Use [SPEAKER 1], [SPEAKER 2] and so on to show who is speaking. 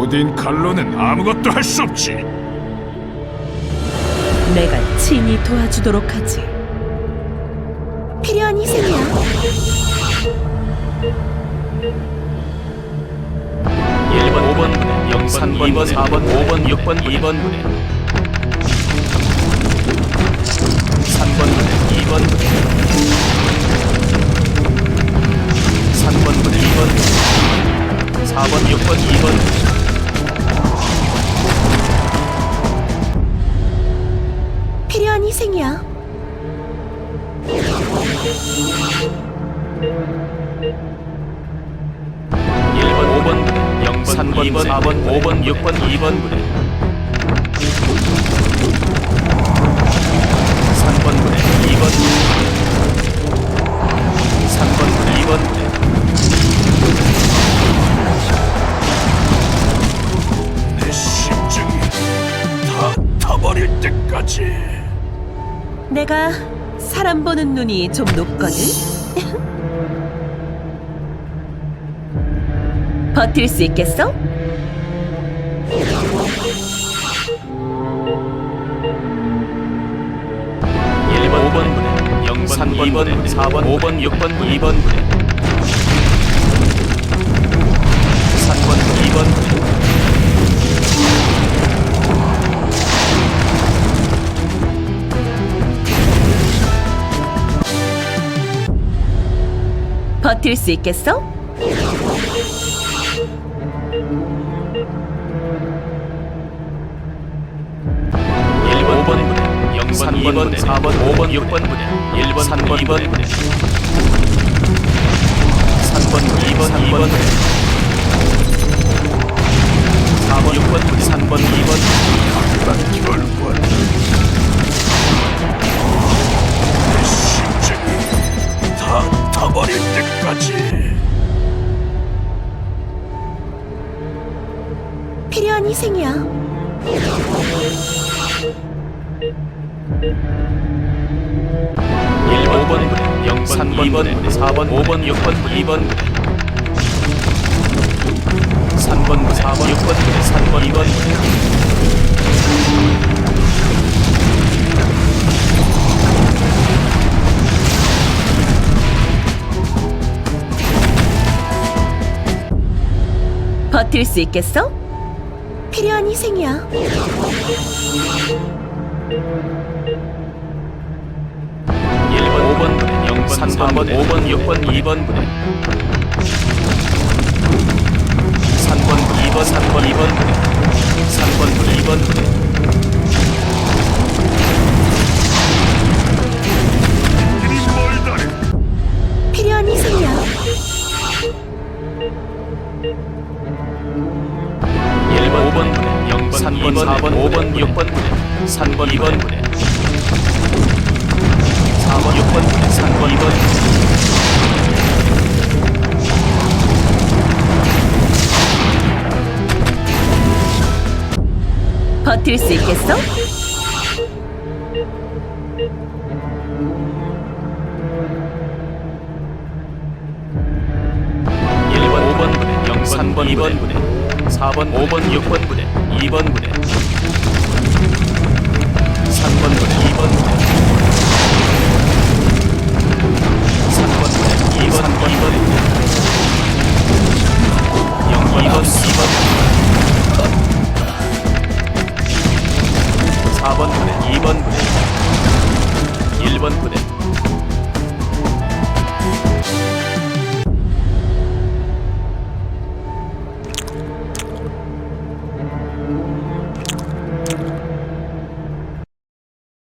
[SPEAKER 1] 오딘 칼로는 아무것도 할 수 없지.
[SPEAKER 2] 내가 친히 도와주도록 하지. 필요한 희생이야. 1번,
[SPEAKER 3] 5번 부대, 0번, 2번, 4번, 5번, 6번, 2번 부대. 3번 부대, 2번 부대. 3번
[SPEAKER 2] 희생이야. 1번,
[SPEAKER 3] 5번 부대, 0번, 3번, 2번, 4번, 5번, 6번, 2번 부대. 3번 부대, 2번 부대. 3번 부대, 2번 부대.
[SPEAKER 1] 내 심장이 다 타버릴 때까지.
[SPEAKER 2] 내가 사람 보는 눈이 좀 높거든. 버틸 수 있겠어?
[SPEAKER 3] 일번 5번 부대, 0번, 3번, 2번, 4번, 5번, 6번, 2번 부대. 3번, 2번 부대.
[SPEAKER 2] 버틸 수 있겠어?
[SPEAKER 3] 일번 5번 부대, 0번, 2번, 4번, 5번, 6번 부대. 1번, 3번, 2번 부대. 3번, 2번, 2번 부대. 4번, 6번 부대. 3번, 2번 부대.
[SPEAKER 1] 난 결과.
[SPEAKER 2] 필요한 희생이야.
[SPEAKER 3] 1번 5번 부대, 0번, 3번, 2번 부대, 4번, 5번, 6번, 2번 부대. 3번 부대, 4번, 6번 부대, 3번, 2번 부대.
[SPEAKER 2] 버틸 수 있겠어? 필요한 희생이야. 1번
[SPEAKER 3] 5번 부대, 0번, 3번, 5번, 6번, 2번 부대. 3번, 2번, 3번, 2번 부대. 3번 부대, 2번 부대.
[SPEAKER 1] 길이 멀다네.
[SPEAKER 2] 필요한 희생이야.
[SPEAKER 3] 1번 5번 부대, 0번, 3번, 4번, 5번, 6번 부대. 3번, 2번 부대. 4번, 6번 부대, 3번, 2번 부대.
[SPEAKER 2] 버틸 수 있겠어?
[SPEAKER 3] 일번 5번 부대, 0번, 3번, 2번 부대, 4번, 5번, 6번 부대, 2번 부대, 3번 부대, 2번 부대, 3번 부대, 2번, 2번 부대, 0, 2번, 2번. 부대, 4번 부대, 2번 부대, 1번 부대.